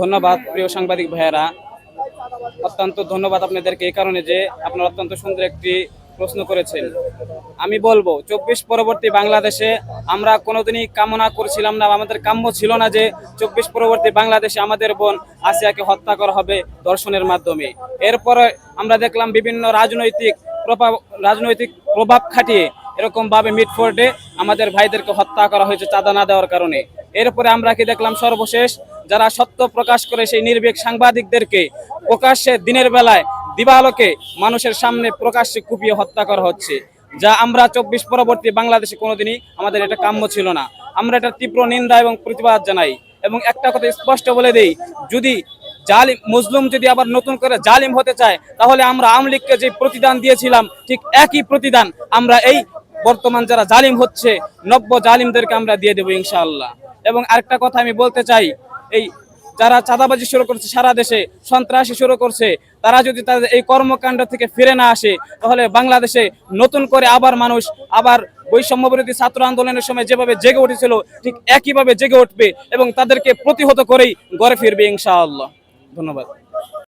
ধন্যবাদ প্রিয় সাংবাদিক ভাইয়েরা। অত্যন্ত ধন্যবাদ আপনাদেরকে এই কারণে যে আপনারা অত্যন্ত সুন্দর একটি প্রশ্ন করেছেন। আমি বলব, চব্বিশ পরবর্তী বাংলাদেশে আমরা কোনোদিনই কামনা করছিলাম না আমাদের কাম্য ছিল না যে চব্বিশ পরবর্তী বাংলাদেশে আমাদের বোন আসিয়াকে হত্যা করা হবে দর্শনের মাধ্যমে। এরপরে আমরা দেখলাম বিভিন্ন রাজনৈতিক প্রভাব রাজনৈতিক প্রভাব খাটিয়ে এরকম ভাবে মিটফোর্ডে আমাদের ভাইদেরকে হত্যা করা হয়েছে চাঁদা না দেওয়ার কারণে। এরপরে আমরা কি দেখলাম সর্বশেষ যারা সত্য প্রকাশ করে সেই নির্ভীক সাংবাদিকদেরকে প্রকাশ্যে দিনের বেলায় দিবালোকে মানুষের সামনে প্রকাশ্যে কুপিয়ে হত্যা করা হচ্ছে। যা আমরা চব্বিশ পরবর্তী বাংলাদেশে কোনোদিনই আমাদের এটা কাম্য ছিল না। আমরা এটা তীব্র নিন্দা এবং প্রতিবাদ জানাই এবং একটা কথা স্পষ্ট বলে দেই, যদি জালিম, মুসলিম যদি আবার নতুন করে জালিম হতে চায়, তাহলে আমরা আওয়ামী লীগকে যে প্রতিদান দিয়েছিলাম, ঠিক একই প্রতিদান আমরা এই বর্তমান যারা জালিম হচ্ছে, নব্য জালিমদেরকে আমরা দিয়ে দেবো ইনশাআল্লাহ। এবং আরেকটা কথা আমি বলতে চাই এই যারা চাঁদাবাজি শুরু করছে, সারা দেশে সন্ত্রাসী শুরু করছে, তারা যদি তাদের এই কর্মকাণ্ড থেকে ফিরে না আসে, তাহলে বাংলাদেশে নতুন করে আবার মানুষ, আবার বৈষম্য বিরোধী ছাত্র আন্দোলনের সময় যেভাবে জেগে উঠেছিল, ঠিক একইভাবে জেগে উঠবে এবং তাদেরকে প্রতিহত করেই গড়ে ফিরবে ইনশাআল্লাহ। ধন্যবাদ।